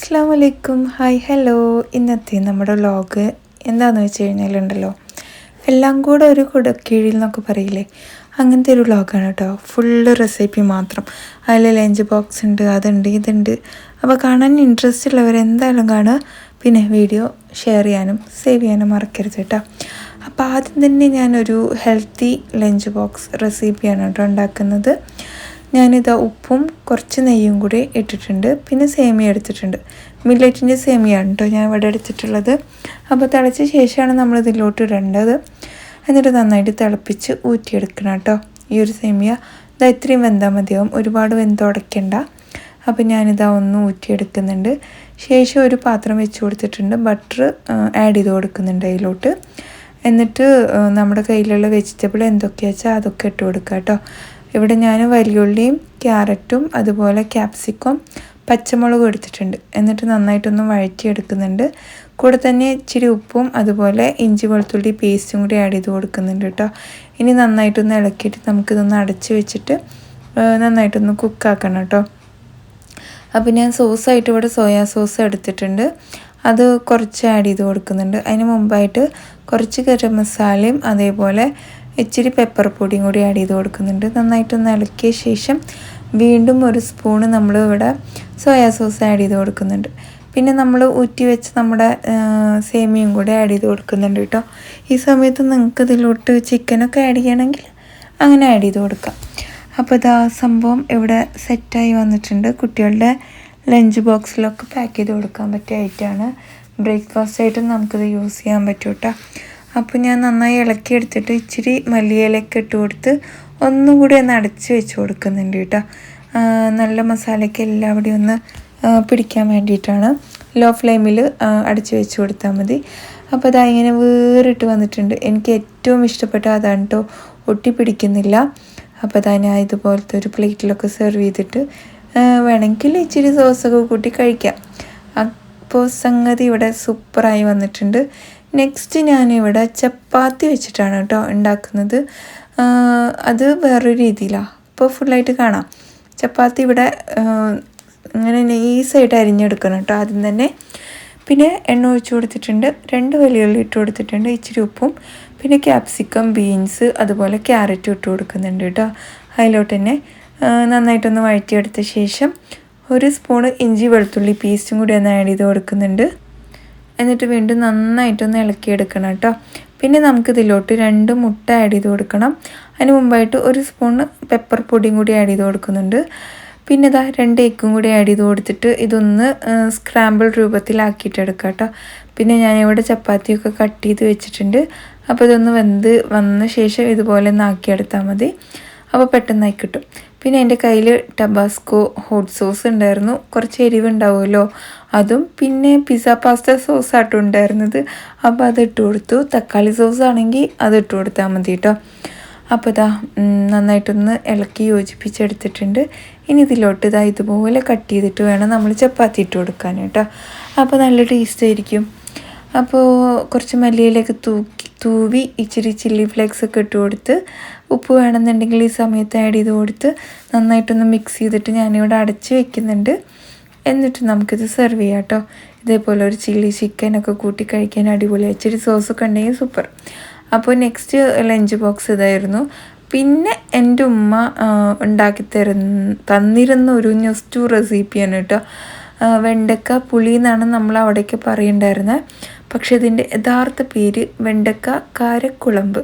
അസ്സാം വലൈക്കും hi hello ഇന്നത്തെ നമ്മുടെ വ്ലോഗ് എന്താണെന്ന് വെച്ച് കഴിഞ്ഞാലുണ്ടല്ലോ എല്ലാം കൂടെ ഒരു കുടക്കീഴിൽ എന്നൊക്കെ പറയില്ലേ? അങ്ങനത്തെ ഒരു വ്ലോഗാണ് കേട്ടോ. ഫുള്ള് റെസിപ്പി മാത്രം. അതിൽ ലഞ്ച് ബോക്സ് ഉണ്ട് അതുണ്ട് ഇതുണ്ട്. അപ്പോൾ കാണാൻ ഇൻട്രസ്റ്റ് ഉള്ളവർ എന്തായാലും കാണുക. പിന്നെ വീഡിയോ ഷെയർ ചെയ്യാനും സേവ് ചെയ്യാനും മറക്കരുത് കേട്ടോ. അപ്പോൾ ആദ്യം തന്നെ ഞാനൊരു ഹെൽത്തി ലഞ്ച് ബോക്സ് റെസിപ്പിയാണ് കേട്ടോ ഉണ്ടാക്കുന്നത്. ഞാനിതാ ഉപ്പും കുറച്ച് നെയ്യും കൂടി ഇട്ടിട്ടുണ്ട്. പിന്നെ സേമിയ എടുത്തിട്ടുണ്ട്. മില്ലറ്റിന്റെ സേമിയാണ് കേട്ടോ ഞാൻ ഇവിടെ എടുത്തിട്ടുള്ളത്. അപ്പോൾ തിളച്ച ശേഷമാണ് നമ്മൾ ഇതിലോട്ട് ഇടേണ്ടത്. എന്നിട്ട് നന്നായിട്ട് തിളപ്പിച്ച് ഊറ്റിയെടുക്കണം കേട്ടോ ഈ ഒരു സേമിയ. ഇതാ ഇത്രയും വെന്താൽ മതിയാവും. ഒരുപാട് വെന്തുടയ്ക്കണ്ട അപ്പോൾ ഞാനിതാ ഒന്ന് ഊറ്റിയെടുക്കുന്നുണ്ട്. ശേഷം ഒരു പാത്രം വെച്ച് കൊടുത്തിട്ടുണ്ട്. ബട്ടർ ആഡ് ചെയ്ത് കൊടുക്കുന്നുണ്ട് അതിലോട്ട്. എന്നിട്ട് നമ്മുടെ കയ്യിലുള്ള വെജിറ്റബിൾ എന്തൊക്കെയാ വെച്ചാൽ അതൊക്കെ ഇട്ട് കൊടുക്കുക കേട്ടോ ഇവിടെ ഞാൻ വലിയുള്ളിയും ക്യാരറ്റും അതുപോലെ ക്യാപ്സിക്കും പച്ചമുളകും എടുത്തിട്ടുണ്ട്. എന്നിട്ട് നന്നായിട്ടൊന്ന് വഴറ്റിയെടുക്കുന്നുണ്ട്. കൂടെ തന്നെ ഇച്ചിരി ഉപ്പും അതുപോലെ ഇഞ്ചി വെളുത്തുള്ളി പേസ്റ്റും കൂടി ആഡ് ചെയ്ത് കൊടുക്കുന്നുണ്ട് കേട്ടോ. ഇനി നന്നായിട്ടൊന്ന് ഇളക്കിയിട്ട് നമുക്കിതൊന്ന് അടച്ച് വെച്ചിട്ട് നന്നായിട്ടൊന്ന് കുക്കാക്കണം കേട്ടോ. അപ്പോൾ ഞാൻ സോസായിട്ട് ഇവിടെ സോയാ സോസ് എടുത്തിട്ടുണ്ട്. അത് കുറച്ച് ആഡ് ചെയ്ത് കൊടുക്കുന്നുണ്ട്. അതിന് മുമ്പായിട്ട് കുറച്ച് ഗരം മസാലയും അതേപോലെ ഇച്ചിരി പെപ്പർ പൊടിയും കൂടി ആഡ് ചെയ്ത് കൊടുക്കുന്നുണ്ട്. നന്നായിട്ടൊന്ന് ഇളക്കിയ ശേഷം വീണ്ടും ഒരു സ്പൂണ് നമ്മൾ ഇവിടെ സോയാ സോസ് ആഡ് ചെയ്ത് കൊടുക്കുന്നുണ്ട്. പിന്നെ നമ്മൾ ഊറ്റി വെച്ച് നമ്മുടെ സേമിയും കൂടി ആഡ് ചെയ്ത് കൊടുക്കുന്നുണ്ട് കേട്ടോ. ഈ സമയത്ത് നിങ്ങൾക്ക് ഇതിലോട്ട് ചിക്കനൊക്കെ ആഡ് ചെയ്യണമെങ്കിൽ അങ്ങനെ ആഡ് ചെയ്ത് കൊടുക്കാം. അപ്പോൾ ഇതാ സംഭവം ഇവിടെ സെറ്റായി വന്നിട്ടുണ്ട്. കുട്ടികളുടെ ലഞ്ച് ബോക്സിലൊക്കെ പാക്ക് ചെയ്ത് കൊടുക്കാൻ പറ്റിയ ഐറ്റമാണ് ബ്രേക്ക്ഫാസ്റ്റ് ആയിട്ടും നമുക്കിത് യൂസ് ചെയ്യാൻ പറ്റൂട്ടോ അപ്പോൾ ഞാൻ നന്നായി ഇളക്കി എടുത്തിട്ട് ഇച്ചിരി മല്ലിയിലൊക്കെ ഇട്ട് കൊടുത്ത് ഒന്നും കൂടി ഒന്ന് അടച്ച് വെച്ച് കൊടുക്കുന്നുണ്ട് കേട്ടോ. നല്ല മസാലയ്ക്ക് എല്ലാവിടെയും ഒന്ന് പിടിക്കാൻ വേണ്ടിയിട്ടാണ്. ലോ ഫ്ലെയിമിൽ അടച്ച് വെച്ച് കൊടുത്താൽ മതി. അപ്പോൾ അതാ ഇങ്ങനെ വേറിട്ട് വന്നിട്ടുണ്ട്. എനിക്ക് ഏറ്റവും ഇഷ്ടപ്പെട്ട അതാണ് കേട്ടോ ഒട്ടി പിടിക്കുന്നില്ല. അപ്പോൾ അതാ ഞാൻ ഇതുപോലത്തെ ഒരു പ്ലേറ്റിലൊക്കെ സെർവ് ചെയ്തിട്ട് വേണമെങ്കിൽ ഇച്ചിരി സോസൊക്കെ കൂട്ടി കഴിക്കാം. അപ്പോൾ സംഗതി ഇവിടെ സൂപ്പറായി വന്നിട്ടുണ്ട്. നെക്സ്റ്റ് ഞാനിവിടെ ചപ്പാത്തി വെച്ചിട്ടാണ് കേട്ടോ ഉണ്ടാക്കുന്നത്. അത് വേറൊരു രീതിയിലാണ് അപ്പോൾ ഫുള്ളായിട്ട് കാണാം. ചപ്പാത്തി ഇവിടെ ഇങ്ങനെ നെയ്സായിട്ട് അരിഞ്ഞെടുക്കണം കേട്ടോ ആദ്യം തന്നെ. പിന്നെ എണ്ണ ഒഴിച്ച് കൊടുത്തിട്ടുണ്ട്. രണ്ട് വലിയുള്ളി ഇട്ട് കൊടുത്തിട്ടുണ്ട് ഇച്ചിരി ഉപ്പും. പിന്നെ ക്യാപ്സിക്കം ബീൻസ് അതുപോലെ ക്യാരറ്റും ഇട്ട് കൊടുക്കുന്നുണ്ട് കേട്ടോ. അതിലോട്ട് തന്നെ നന്നായിട്ടൊന്ന് വഴറ്റിയെടുത്ത ശേഷം ഒരു സ്പൂണ് ഇഞ്ചി വെളുത്തുള്ളി പേസ്റ്റും കൂടി ഒന്ന് ആഡ് ചെയ്ത് കൊടുക്കുന്നുണ്ട്. എന്നിട്ട് വീണ്ടും നന്നായിട്ടൊന്ന് ഇളക്കിയെടുക്കണം കേട്ടോ. പിന്നെ നമുക്ക് ഇതിലോട്ട് രണ്ട് മുട്ട ആഡ് ചെയ്ത് കൊടുക്കണം. അതിന് മുമ്പായിട്ട് ഒരു സ്പൂൺ പെപ്പർ പൊടിയും കൂടി ആഡ് ചെയ്ത് കൊടുക്കുന്നുണ്ട്. പിന്നെ ഇതാ രണ്ട് എഗ്ഗും കൂടി ആഡ് ചെയ്ത് കൊടുത്തിട്ട് ഇതൊന്ന് സ്ക്രാമ്പിൾ രൂപത്തിലാക്കിയിട്ട് എടുക്കാം കേട്ടോ. പിന്നെ ഞാനിവിടെ ചപ്പാത്തിയൊക്കെ കട്ട് ചെയ്ത് വെച്ചിട്ടുണ്ട്. അപ്പോൾ ഇതൊന്ന് വെന്ത് വന്ന ശേഷം ഇതുപോലെ ഒന്ന് ആക്കിയെടുത്താൽ മതി. അപ്പോൾ പെട്ടെന്നായി കിട്ടും. പിന്നെ എന്റെ കയ്യിൽ ടബാസ്കോ ഹോട്ട് സോസ് ഉണ്ടായിരുന്നു. കുറച്ച് എരിവുണ്ടാവുമല്ലോ. അതും പിന്നെ പിസ പാസ്ത സോസ് ആട്ടോ ഉണ്ടായിരുന്നത്. അപ്പോൾ അത് ഇട്ട് കൊടുത്തു. തക്കാളി സോസ് ആണെങ്കിൽ അത് ഇട്ട് കൊടുത്താൽ മതി കേട്ടോ അപ്പോൾ ഇതാ നന്നായിട്ടൊന്ന് ഇളക്കി യോജിപ്പിച്ചെടുത്തിട്ടുണ്ട്. ഇനി ഇതിലോട്ട് ഇതാ ഇതുപോലെ കട്ട് ചെയ്തിട്ട് വേണം നമ്മൾ ചപ്പാത്തി ഇട്ട് കൊടുക്കാൻ കേട്ടോ അപ്പോൾ നല്ല ടേസ്റ്റ് ആയിരിക്കും. അപ്പോൾ കുറച്ച് മല്ലിയിലേക്ക് തൂക്കി തൂവി ഇച്ചിരി ചില്ലി ഫ്ലേക്സ് ഒക്കെ ഇട്ട് കൊടുത്ത് ഉപ്പ് വേണമെന്നുണ്ടെങ്കിൽ ഈ സമയത്ത് ആഡ് ചെയ്ത് കൊടുത്ത് നന്നായിട്ടൊന്ന് മിക്സ് ചെയ്തിട്ട് ഞാനിവിടെ അടച്ച് വെക്കുന്നുണ്ട്. എന്നിട്ട് നമുക്കിത് സെർവ് ചെയ്യാം കേട്ടോ. ഇതേപോലെ ഒരു ചില്ലി ചിക്കനൊക്കെ കൂട്ടി കഴിക്കാൻ അടിപൊളി. ഇച്ചിരി സോസൊക്കെ ഉണ്ടെങ്കിൽ സൂപ്പർ അപ്പോൾ നെക്സ്റ്റ് ലഞ്ച് ബോക്സ് ഇതായിരുന്നു. പിന്നെ എന്റെ ഉമ്മ ഉണ്ടാക്കി തരുന്ന തന്നിരുന്ന ഒരു ന്യൂസ്റ്റു റെസിപ്പിയാണ് കേട്ടോ. വെണ്ടക്ക പുളി എന്നാണ് നമ്മൾ അവിടേക്ക് പറയുണ്ടായിരുന്നത് പക്ഷെ ഇതിന്റെ യഥാർത്ഥ പേര് വെണ്ടക്ക കാരക്കുളമ്പ്.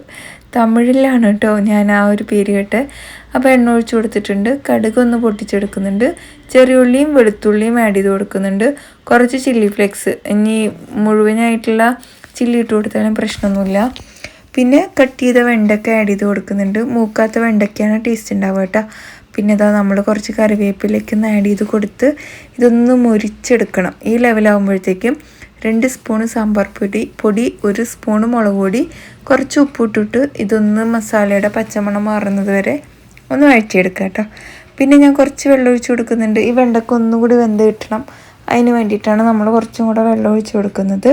തമിഴിലാണ് കേട്ടോ ഞാൻ ആ ഒരു പേര് കേട്ടെ. അപ്പോൾ എണ്ണ ഒഴിച്ചു കൊടുത്തിട്ടുണ്ട് കടുക് ഒന്ന് പൊട്ടിച്ചെടുക്കുന്നുണ്ട് ചെറിയുള്ളിയും വെളുത്തുള്ളിയും ആഡ് ചെയ്ത് കൊടുക്കുന്നുണ്ട്. കുറച്ച് ചില്ലി ഫ്ലെക്സ് ഇനി മുഴുവനായിട്ടുള്ള ചില്ലി ഇട്ട് കൊടുത്താലും പ്രശ്നമൊന്നുമില്ല. പിന്നെ കട്ട് ചെയ്ത വെണ്ടക്ക ആഡ് ചെയ്ത് കൊടുക്കുന്നുണ്ട്. മൂക്കാത്ത വെണ്ടക്കയാണ് ടേസ്റ്റ് ഉണ്ടാവുക കേട്ടോ. പിന്നെ ഇതാ നമ്മൾ കുറച്ച് കറിവേപ്പിലേക്ക് ആഡ് ചെയ്ത് കൊടുത്ത് ഇതൊന്ന് മുരിച്ചെടുക്കണം. ഈ ലെവലാകുമ്പോഴത്തേക്കും രണ്ട് സ്പൂൺ സാമ്പാർ പൊടി പൊടി ഒരു സ്പൂൺ മുളക് പൊടി കുറച്ച് ഉപ്പിട്ടിട്ട് ഇതൊന്ന് മസാലയുടെ പച്ചമണം മാറുന്നത് വരെ ഒന്ന് വഴറ്റിയെടുക്കുക കേട്ടോ. പിന്നെ ഞാൻ കുറച്ച് വെള്ളം ഒഴിച്ച് കൊടുക്കുന്നുണ്ട്. ഈ വെണ്ടക്ക ഒന്നുകൂടി വെന്ത് കിട്ടണം. അതിന് വേണ്ടിയിട്ടാണ് നമ്മൾ കുറച്ചും കൂടെ വെള്ളം ഒഴിച്ച് കൊടുക്കുന്നത്.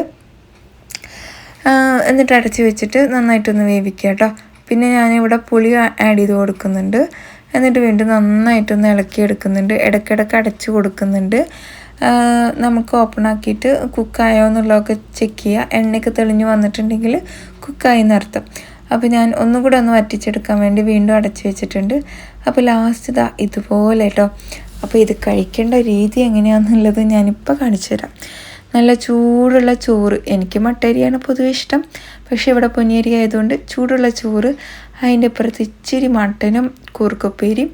എന്നിട്ട് അടച്ച് വെച്ചിട്ട് നന്നായിട്ടൊന്ന് വേവിക്കുക കേട്ടോ. പിന്നെ ഞാനിവിടെ പുളി ആഡ് ചെയ്ത് കൊടുക്കുന്നുണ്ട്. എന്നിട്ട് വീണ്ടും നന്നായിട്ടൊന്ന് ഇളക്കി എടുക്കുന്നുണ്ട് ഇടയ്ക്കിടയ്ക്ക് അടച്ച് കൊടുക്കുന്നുണ്ട്. നമുക്ക് ഓപ്പൺ ആക്കിയിട്ട് കുക്കായോ എന്നുള്ളതൊക്കെ ചെക്ക് ചെയ്യുക എണ്ണയ്ക്ക് തെളിഞ്ഞ് വന്നിട്ടുണ്ടെങ്കിൽ കുക്കായി എന്നർത്ഥം അപ്പോൾ ഞാൻ ഒന്നും കൂടെ ഒന്ന് വറ്റിച്ചെടുക്കാൻ വേണ്ടി വീണ്ടും അടച്ചു വെച്ചിട്ടുണ്ട്. അപ്പോൾ ലാസ്റ്റ് ഇതാ ഇതുപോലെ കേട്ടോ അപ്പോൾ ഇത് കഴിക്കേണ്ട രീതി എങ്ങനെയാണെന്നുള്ളത് ഞാനിപ്പോൾ കാണിച്ചു തരാം നല്ല ചൂടുള്ള ചോറ്. എനിക്ക് മട്ടരിയാണ് പൊതുവെ ഇഷ്ടം. പക്ഷേ ഇവിടെ പൊന്നിയരി ആയതുകൊണ്ട് ചൂടുള്ള ചോറ് അതിന്റെ അപ്പുറത്ത് ഇച്ചിരി മട്ടനും കൂർക്കുപ്പേരിയും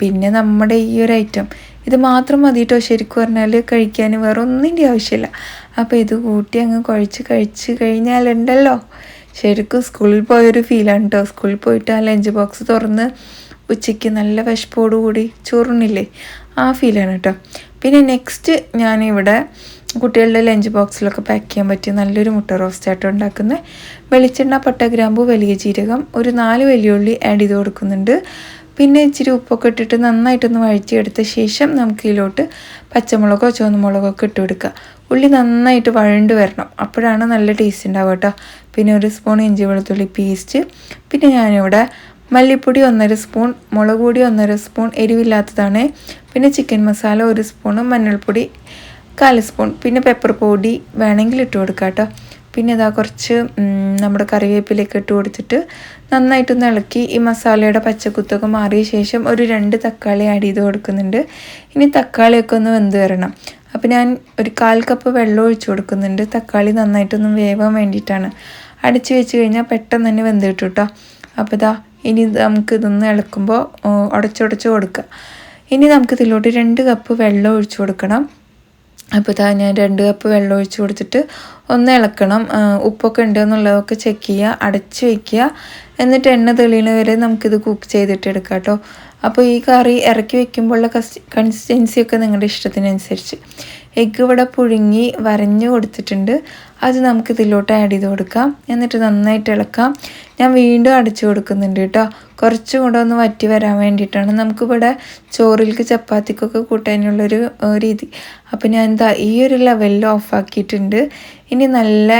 പിന്നെ നമ്മുടെ ഈ ഒരു ഐറ്റം. ഇത് മാത്രം മതി കേട്ടോ ശരിക്കും പറഞ്ഞാൽ കഴിക്കാൻ വേറെ ഒന്നിന്റെ ആവശ്യമില്ല. അപ്പോൾ ഇത് കൂട്ടി അങ്ങ് കുഴച്ച് കഴിച്ച് കഴിഞ്ഞാലുണ്ടല്ലോ. ശരിക്കും സ്കൂളിൽ പോയൊരു ഫീലാണ് കേട്ടോ സ്കൂളിൽ പോയിട്ട് ആ ലഞ്ച് ബോക്സ് തുറന്ന് ഉച്ചയ്ക്ക് നല്ല വിശപ്പോടുകൂടി ചോറുണ്ണില്ലേ? ആ ഫീലാണ് കേട്ടോ പിന്നെ നെക്സ്റ്റ് ഞാനിവിടെ കുട്ടികളുടെ ലഞ്ച് ബോക്സിലൊക്കെ പാക്ക് ചെയ്യാൻ പറ്റിയ നല്ലൊരു മുട്ട റോസ്റ്റ് റോസ്റ്റായിട്ട് ഉണ്ടാക്കുന്നത് വെളിച്ചെണ്ണ പട്ട ഗ്രാമ്പു വലിയ ജീരകം ഒരു നാല് വലിയുള്ളി ആഡ് ചെയ്ത് കൊടുക്കുന്നുണ്ട്. പിന്നെ ഇച്ചിരി ഉപ്പൊക്കെ ഇട്ടിട്ട് നന്നായിട്ടൊന്ന് വഴറ്റിയെടുത്ത ശേഷം നമുക്ക് ഇതിലോട്ട് പച്ചമുളകോ ചുവന്നുമുളകോ ഒക്കെ ഇട്ട് കൊടുക്കുക ഉള്ളി നന്നായിട്ട് വഴണ്ട് വരണം. അപ്പോഴാണ് നല്ല ടേസ്റ്റ് ഉണ്ടാവുക കേട്ടോ പിന്നെ ഒരു സ്പൂൺ ഇഞ്ചി വെളുത്തുള്ളി പേസ്റ്റ് പിന്നെ ഞാനിവിടെ മല്ലിപ്പൊടി ഒന്നര സ്പൂൺ മുളക് പൊടി ഒന്നര സ്പൂൺ എരിവില്ലാത്തതാണ്. പിന്നെ ചിക്കൻ മസാല ഒരു സ്പൂണ് മഞ്ഞൾപ്പൊടി കാൽ സ്പൂൺ പിന്നെ പെപ്പർ പൊടി വേണമെങ്കിൽ ഇട്ട് കൊടുക്കാം കേട്ടോ. പിന്നെ ഇതാ കുറച്ച് നമ്മുടെ കറിവേപ്പിലേക്ക് ഇട്ട് കൊടുത്തിട്ട് നന്നായിട്ടൊന്ന് ഇളക്കി ഈ മസാലയുടെ പച്ചക്കുത്തൊക്കെ മാറിയ ശേഷം ഒരു രണ്ട് തക്കാളി ആഡ് ചെയ്ത് കൊടുക്കുന്നുണ്ട്. ഇനി തക്കാളിയൊക്കെ ഒന്ന് വെന്ത് വരണം. അപ്പോൾ ഞാൻ ഒരു കാൽ കപ്പ് വെള്ളം ഒഴിച്ച് കൊടുക്കുന്നുണ്ട്. തക്കാളി നന്നായിട്ടൊന്ന് വേവാൻ വേണ്ടിയിട്ടാണ്. അടിച്ചു വെച്ച് കഴിഞ്ഞാൽ പെട്ടെന്ന് തന്നെ വെന്ത് കിട്ടും കേട്ടോ. അപ്പോൾ ഇതാ ഇനി നമുക്ക് ഇതൊന്ന് ഇളക്കുമ്പോൾ ഉടച്ചുടച്ച് കൊടുക്കുക. ഇനി നമുക്ക് ഇതിലോട്ട് രണ്ട് കപ്പ് വെള്ളം ഒഴിച്ച് കൊടുക്കണം. അപ്പോൾ ഇതാ ഞാൻ രണ്ട് കപ്പ് വെള്ളം ഒഴിച്ച് കൊടുത്തിട്ട് ഒന്ന് ഇളക്കണം. ഉപ്പൊക്കെ ഉണ്ട് എന്നുള്ളതൊക്കെ ചെക്ക് ചെയ്യുക അടച്ച് വയ്ക്കുക എന്നിട്ട് എണ്ണ തെളിയണ വരെ നമുക്കിത് കുക്ക് ചെയ്തിട്ട് എടുക്കാം കേട്ടോ. അപ്പോൾ ഈ കറി ഇറക്കി വെക്കുമ്പോഴുള്ള കൺസിസ്റ്റൻസി ഒക്കെ നിങ്ങളുടെ ഇഷ്ടത്തിനനുസരിച്ച്. എഗ്ഗ് ഇവിടെ പുഴുങ്ങി വരഞ്ഞു കൊടുത്തിട്ടുണ്ട്. അത് നമുക്ക് ഇതിലോട്ട് ആഡ് ചെയ്ത് കൊടുക്കാം. എന്നിട്ട് നന്നായിട്ട് ഇളക്കാം. ഞാൻ വീണ്ടും അടച്ചു കൊടുക്കുന്നുണ്ട് കേട്ടോ. കുറച്ചും കൂടെ ഒന്ന് വറ്റി വരാൻ വേണ്ടിയിട്ടാണ്. നമുക്കിവിടെ ചോറിലേക്ക് ചപ്പാത്തിക്കൊക്കെ കൂട്ടാനുള്ളൊരു രീതി. അപ്പോൾ ഞാൻ എന്താ ഈ ഒരു ലെവലിൽ ഓഫാക്കിയിട്ടുണ്ട് ഇനി നല്ല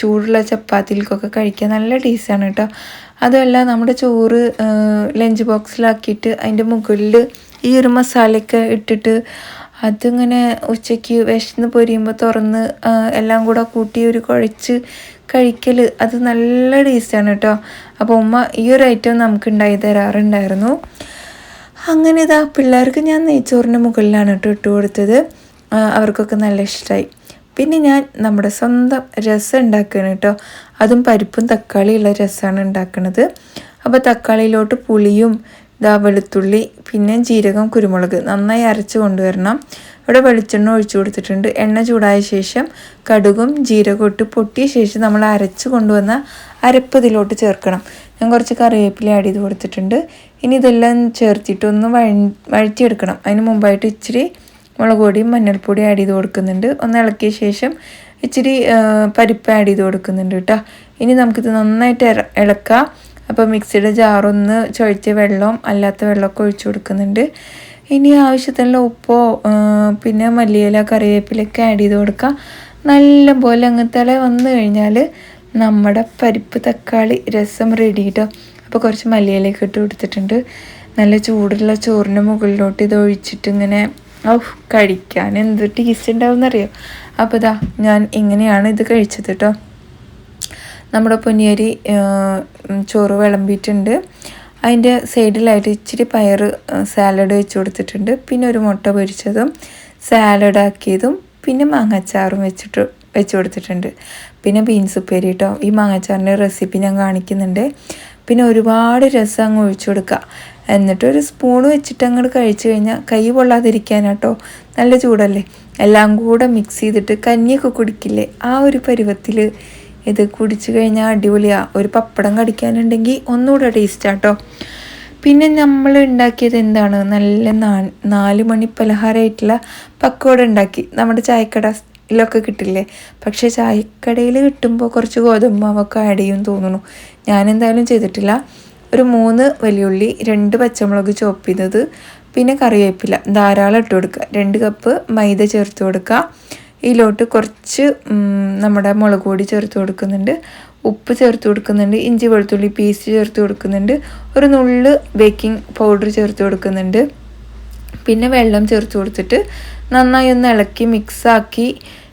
ചൂടുള്ള ചപ്പാത്തിയിലേക്കൊക്കെ കഴിക്കാൻ നല്ല ടേസ്റ്റാണ് കേട്ടോ. അതുമല്ല നമ്മുടെ ചോറ് ലഞ്ച് ബോക്സിലാക്കിയിട്ട് അതിന്റെ മുകളിൽ ഈ ഒരു മസാലയൊക്കെ ഇട്ടിട്ട് അതിങ്ങനെ ഉച്ചയ്ക്ക് വിശന്ന് പൊരിയുമ്പോൾ തുറന്ന് എല്ലാം കൂടെ കൂട്ടി ഒരു കുഴച്ച് കഴിക്കൽ അത് നല്ല ടേസ്റ്റാണ് കേട്ടോ അപ്പോൾ ഉമ്മ ഈ ഒരു ഐറ്റം നമുക്ക് ഉണ്ടായി തരാറുണ്ടായിരുന്നു. അങ്ങനെ ഇതാ പിള്ളേർക്ക് ഞാൻ നെയ്ച്ചോറിന്റെ മുകളിലാണ് കേട്ടോ ഇട്ട് കൊടുത്തത്. അവർക്കൊക്കെ നല്ല ഇഷ്ടമായി പിന്നെ ഞാൻ നമ്മുടെ സ്വന്തം രസം ഉണ്ടാക്കുകയാണ് കേട്ടോ. അതും പരിപ്പും തക്കാളിയുള്ള രസമാണ് ഉണ്ടാക്കുന്നത് അപ്പോൾ തക്കാളിയിലോട്ട് പുളിയും ഇതാ വെളുത്തുള്ളി പിന്നെ ജീരകം കുരുമുളക് നന്നായി അരച്ച് കൊണ്ടുവരണം. ഇവിടെ വെളിച്ചെണ്ണ ഒഴിച്ചു കൊടുത്തിട്ടുണ്ട്. എണ്ണ ചൂടായ ശേഷം കടുകും ജീരകം ഇട്ട് പൊട്ടിയ ശേഷം നമ്മൾ അരച്ച് കൊണ്ടുവന്ന അരപ്പ് ഇതിലോട്ട് ചേർക്കണം. ഞാൻ കുറച്ച് കറിവേപ്പില ആഡ് ചെയ്ത് കൊടുത്തിട്ടുണ്ട്. ഇനി ഇതെല്ലാം ചേർത്തിട്ടൊന്ന് വഴ വഴറ്റിയെടുക്കണം. അതിന് മുമ്പായിട്ട് ഇച്ചിരി മുളക് പൊടിയും മഞ്ഞൾപ്പൊടിയും ആഡ് ചെയ്ത് കൊടുക്കുന്നുണ്ട്. ഒന്ന് ഇളക്കിയ ശേഷം ഇച്ചിരി പരിപ്പ് ആഡ് ചെയ്ത് കൊടുക്കുന്നുണ്ട് കേട്ടോ ഇനി നമുക്കിത് നന്നായിട്ട് ഇളക്കാം. അപ്പോൾ മിക്സിയുടെ ജാറൊന്ന് ചൊഴിച്ച് വെള്ളം അല്ലാത്ത വെള്ളമൊക്കെ ഒഴിച്ചു കൊടുക്കുന്നുണ്ട്. ഇനി ആവശ്യത്തിനുള്ള ഉപ്പോ പിന്നെ മല്ലിയില കറിവേപ്പിലൊക്കെ ആഡ് ചെയ്ത് കൊടുക്കാം. നല്ല പോലെ അങ്ങ് വന്നു കഴിഞ്ഞാൽ നമ്മുടെ പരിപ്പ് തക്കാളി രസം റെഡി കേട്ടോ അപ്പോൾ കുറച്ച് മല്ലിയിലേക്ക് ഇട്ട് കൊടുത്തിട്ടുണ്ട്. നല്ല ചൂടുള്ള ചോറിന്റെ മുകളിലോട്ട് ഇത് ഒഴിച്ചിട്ട് ഇങ്ങനെ ഓ കഴിക്കാൻ എന്ത് ടേസ്റ്റ് ഉണ്ടാവും എന്നറിയോ അപ്പോൾ ഇതാ ഞാൻ ഇങ്ങനെയാണ് ഇത് കഴിച്ചത് കേട്ടോ നമ്മുടെ പൊന്നിയരി ചോറ് വിളമ്പിയിട്ടുണ്ട്. അതിന്റെ സൈഡിലായിട്ട് ഇച്ചിരി പയർ സാലഡ് വെച്ച് കൊടുത്തിട്ടുണ്ട്. പിന്നെ ഒരു മുട്ട പൊരിച്ചതും സാലഡ് ആക്കിയതും പിന്നെ മാങ്ങാച്ചാറും വെച്ചിട്ട് വെച്ച് കൊടുത്തിട്ടുണ്ട്. പിന്നെ ബീൻസ് ഉപ്പേരി കേട്ടോ ഈ മാങ്ങാച്ചാറിന്റെ റെസിപ്പി ഞാൻ കാണിക്കുന്നുണ്ട്. പിന്നെ ഒരുപാട് രസം അങ്ങ് ഒഴിച്ചു കൊടുക്കുക. എന്നിട്ട് ഒരു സ്പൂൺ വെച്ചിട്ട് അങ്ങോട്ട് കഴിച്ചു കഴിഞ്ഞാൽ കൈ പൊള്ളാതിരിക്കാനാട്ടോ. നല്ല ചൂടല്ലേ? എല്ലാം കൂടെ മിക്സ് ചെയ്തിട്ട് കഞ്ഞിയൊക്കെ കുടിക്കില്ലേ? ആ ഒരു പരുവത്തിൽ ഇത് കുടിച്ചു കഴിഞ്ഞാൽ അടിപൊളിയാണ് ഒരു പപ്പടം കടിക്കാനുണ്ടെങ്കിൽ ഒന്നുകൂടെ ടേസ്റ്റാട്ടോ പിന്നെ നമ്മൾ ഉണ്ടാക്കിയത് എന്താണ്? നല്ല നാല് മണി പലഹാരമായിട്ടുള്ള പക്കോട ഉണ്ടാക്കി നമ്മുടെ ചായക്കട ഇതിലൊക്കെ കിട്ടില്ലേ? പക്ഷേ ചായക്കടയിൽ കിട്ടുമ്പോൾ കുറച്ച് ഗോതമ്പ് മാവൊക്കെ ആഡ് ചെയ്യും തോന്നുന്നു. ഞാൻ എന്തായാലും ചെയ്തിട്ടില്ല. ഒരു മൂന്ന് വലിയുള്ളി രണ്ട് പച്ചമുളക് ചോപ്പ് ചെയ്തത്. പിന്നെ കറിവേപ്പില ധാരാളം ഇട്ട് കൊടുക്കുക. രണ്ട് കപ്പ് മൈദ ചേർത്ത് കൊടുക്കുക. ഇതിലോട്ട് കുറച്ച് നമ്മുടെ മുളക് പൊടി ചേർത്ത് കൊടുക്കുന്നുണ്ട്. ഉപ്പ് ചേർത്ത് കൊടുക്കുന്നുണ്ട്. ഇഞ്ചി വെളുത്തുള്ളി പേസ്റ്റ് ചേർത്ത് കൊടുക്കുന്നുണ്ട്. ഒരു നുള്ള് ബേക്കിംഗ് പൗഡർ ചേർത്ത് കൊടുക്കുന്നുണ്ട്. പിന്നെ വെള്ളം ചേർത്ത് കൊടുത്തിട്ട് നന്നായി ഒന്ന് ഇളക്കി മിക്സാക്കി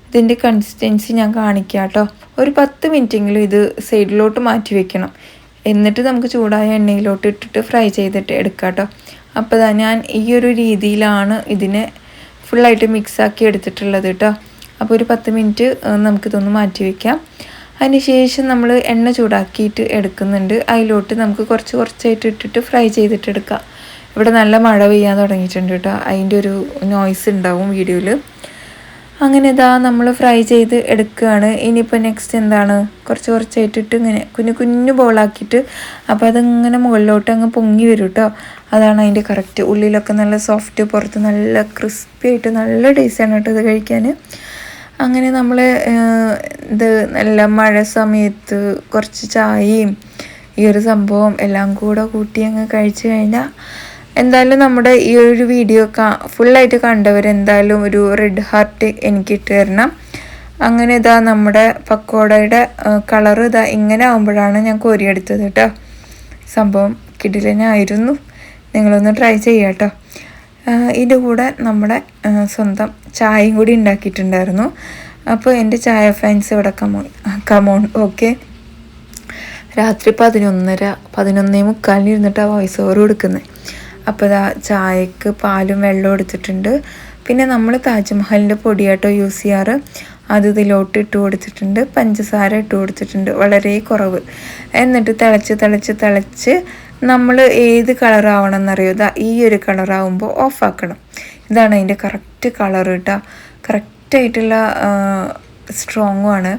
ഇതിന്റെ കൺസിസ്റ്റൻസി ഞാൻ കാണിക്കാം കേട്ടോ ഒരു പത്ത് മിനിറ്റെങ്കിലും ഇത് സൈഡിലോട്ട് മാറ്റി വെക്കണം. എന്നിട്ട് നമുക്ക് ചൂടായ എണ്ണയിലോട്ട് ഇട്ടിട്ട് ഫ്രൈ ചെയ്തിട്ട് എടുക്കാം കേട്ടോ അപ്പോൾ ഇതാ ഞാൻ ഈ ഒരു രീതിയിലാണ് ഇതിനെ ഫുള്ളായിട്ട് മിക്സാക്കി എടുത്തിട്ടുള്ളത് കേട്ടോ അപ്പോൾ ഒരു പത്ത് മിനിറ്റ് നമുക്കിതൊന്ന് മാറ്റി വയ്ക്കാം അതിനുശേഷം നമ്മൾ എണ്ണ ചൂടാക്കിയിട്ട് എടുക്കുന്നുണ്ട്. അതിലോട്ട് നമുക്ക് കുറച്ച് കുറച്ചായിട്ട് ഇട്ടിട്ട് ഫ്രൈ ചെയ്തിട്ട് എടുക്കാം. ഇവിടെ നല്ല മഴ പെയ്യാൻ തുടങ്ങിയിട്ടുണ്ട് കേട്ടോ അതിന്റെ ഒരു നോയ്സ് ഉണ്ടാവും വീഡിയോയിൽ അങ്ങനെ ഇതാ നമ്മൾ ഫ്രൈ ചെയ്ത് എടുക്കുകയാണ് ഇനിയിപ്പോൾ നെക്സ്റ്റ് എന്താണ്? കുറച്ച് കുറച്ചായിട്ടിട്ട് ഇങ്ങനെ കുഞ്ഞു കുഞ്ഞു ബോളാക്കിയിട്ട് അപ്പോൾ അതിങ്ങനെ മുകളിലോട്ട് അങ്ങ് പൊങ്ങി വരും കേട്ടോ അതാണ് അതിന്റെ കറക്റ്റ് ഉള്ളിലൊക്കെ നല്ല സോഫ്റ്റ് പുറത്ത് നല്ല ക്രിസ്പി ആയിട്ട് നല്ല ടേസ്റ്റാണ് കേട്ടോ ഇത് കഴിക്കാൻ. അങ്ങനെ നമ്മൾ ഇത് നല്ല മഴ സമയത്ത് കുറച്ച് ചായയും ഈ ഒരു സംഭവം എല്ലാം കൂടെ കൂട്ടി അങ്ങ് കഴിച്ചു കഴിഞ്ഞാൽ എന്തായാലും നമ്മുടെ ഈ ഒരു വീഡിയോ ഫുള്ളായിട്ട് കണ്ടവർ എന്തായാലും ഒരു റെഡ് ഹാർട്ട് എനിക്ക് ഇട്ട് തരണം. അങ്ങനെ ഇതാ നമ്മുടെ പക്കോടയുടെ കളർ ഇതാ ഇങ്ങനെ ആകുമ്പോഴാണ് ഞാൻ കോരിയെടുത്തത് കേട്ടോ. സംഭവം കിടിലനായിരുന്നു. നിങ്ങളൊന്ന് ട്രൈ ചെയ്യാം കേട്ടോ. ഇതിന്റെ കൂടെ നമ്മുടെ സ്വന്തം ചായയും കൂടി ഉണ്ടാക്കിയിട്ടുണ്ടായിരുന്നു. അപ്പോൾ എന്റെ ചായ ഫാൻസ് ഇവിടെ കമോൺ കമോൺ ഓക്കെ രാത്രി പതിനൊന്നര പതിനൊന്നേ മുക്കാലിന് ഇരുന്നിട്ടാണ് വോയിസ് ഓവർ കൊടുക്കുന്നത് അപ്പോൾ ഇതാ ചായക്ക് പാലും വെള്ളവും എടുത്തിട്ടുണ്ട്. പിന്നെ നമ്മൾ താജ്മഹലിന്റെ പൊടിയാട്ടോ യൂസ് ചെയ്യാറ്. അത് ഇതിലോട്ട് ഇട്ട് കൊടുത്തിട്ടുണ്ട്. പഞ്ചസാര ഇട്ട് കൊടുത്തിട്ടുണ്ട്. വളരെ കുറവ്. എന്നിട്ട് തിളച്ച് തിളച്ച് തിളച്ച് നമ്മൾ ഏത് കളറാവണം എന്നറിയോ ഇതാ ഈ ഒരു കളറാവുമ്പോൾ ഓഫാക്കണം. ഇതാണ് അതിന്റെ കറക്റ്റ് കളർ കേട്ടോ കറക്റ്റായിട്ടുള്ള സ്ട്രോങ്ങുമാണ്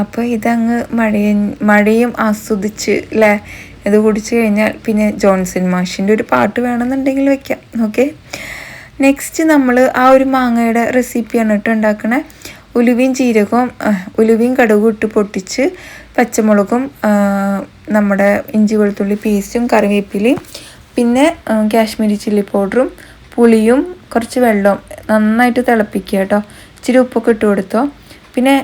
അപ്പോൾ ഇതങ്ങ് മഴയും മഴയും ആസ്വദിച്ച് അല്ലേ ഇത് കുടിച്ചു കഴിഞ്ഞാൽ പിന്നെ ജോൺസൺ മാഷിന്റെ ഒരു പാട്ട് വേണമെന്നുണ്ടെങ്കിൽ വെക്കാം. ഓക്കെ നെക്സ്റ്റ് നമ്മൾ ആ ഒരു മാങ്ങയുടെ റെസിപ്പിയാണ് കേട്ടോ ഉണ്ടാക്കണേ. ഉലുവയും ജീരകവും ഉലുവയും കടുകും ഇട്ട് പൊട്ടിച്ച് പച്ചമുളകും നമ്മുടെ ഇഞ്ചി വെളുത്തുള്ളി പേസ്റ്റും കറിവേപ്പിലയും പിന്നെ കാശ്മീരി ചില്ലി പൗഡറും പുളിയും കുറച്ച് വെള്ളവും നന്നായിട്ട് തിളപ്പിക്കുക കേട്ടോ. ഇച്ചിരി ഉപ്പൊക്കെ ഇട്ട് കൊടുത്തോ. പിന്നെ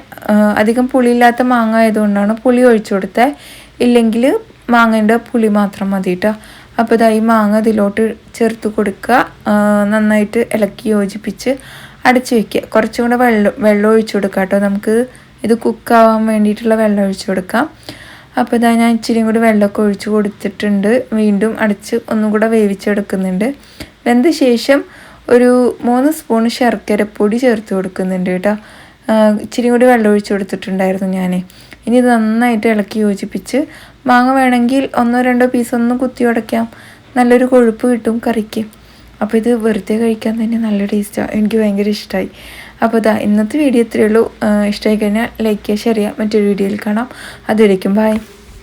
അധികം പുളിയില്ലാത്ത മാങ്ങ ആയതുകൊണ്ടാണ് പുളി ഒഴിച്ചു കൊടുത്തത് ഇല്ലെങ്കിൽ മാങ്ങേന്റെ പുളി മാത്രം മതി കേട്ടോ അപ്പോൾ ഇതാ ഈ മാങ്ങ ഇതിലോട്ട് ചേർത്ത് കൊടുക്കുക. നന്നായിട്ട് ഇളക്കി യോജിപ്പിച്ച് അടച്ചു വയ്ക്കുക കുറച്ചും കൂടെ വെള്ളം വെള്ളം ഒഴിച്ചു കൊടുക്കുക കേട്ടോ. നമുക്ക് ഇത് കുക്കാവാൻ വേണ്ടിയിട്ടുള്ള വെള്ളം ഒഴിച്ചു കൊടുക്കാം. അപ്പോൾ ഇതാ ഞാൻ ഇച്ചിരി കൂടി വെള്ളമൊക്കെ ഒഴിച്ചു കൊടുത്തിട്ടുണ്ട്. വീണ്ടും അടച്ച് ഒന്നും കൂടെ വേവിച്ചെടുക്കുന്നുണ്ട്. വെന്ത ശേഷം ഒരു മൂന്ന് സ്പൂൺ ശർക്കരപ്പൊടി ചേർത്ത് കൊടുക്കുന്നുണ്ട് കേട്ടോ. ഇച്ചിരി കൂടി വെള്ളം ഒഴിച്ചു കൊടുത്തിട്ടുണ്ടായിരുന്നു ഞാൻ ഇനി ഇത് നന്നായിട്ട് ഇളക്കി യോജിപ്പിച്ച് മാങ്ങ വേണമെങ്കിൽ ഒന്നോ രണ്ടോ പീസ് ഒന്ന് കുത്തി ഉടയ്ക്കാം. നല്ലൊരു കൊഴുപ്പ് കിട്ടും കറിക്ക്. അപ്പോൾ ഇത് വെറുതെ കഴിക്കാൻ തന്നെ നല്ല ടേസ്റ്റാണ് എനിക്ക് ഭയങ്കര ഇഷ്ടമായി അപ്പോൾ ഇതാ ഇന്നത്തെ വീഡിയോ ഇത്രയേ ഉള്ളൂ. ഇഷ്ടമായി കഴിഞ്ഞാൽ ലൈക്ക് ചെയ്യുക ഷെയർ ചെയ്യുക. മറ്റൊരു വീഡിയോയിൽ കാണാം. അതുവരേക്കും ബൈ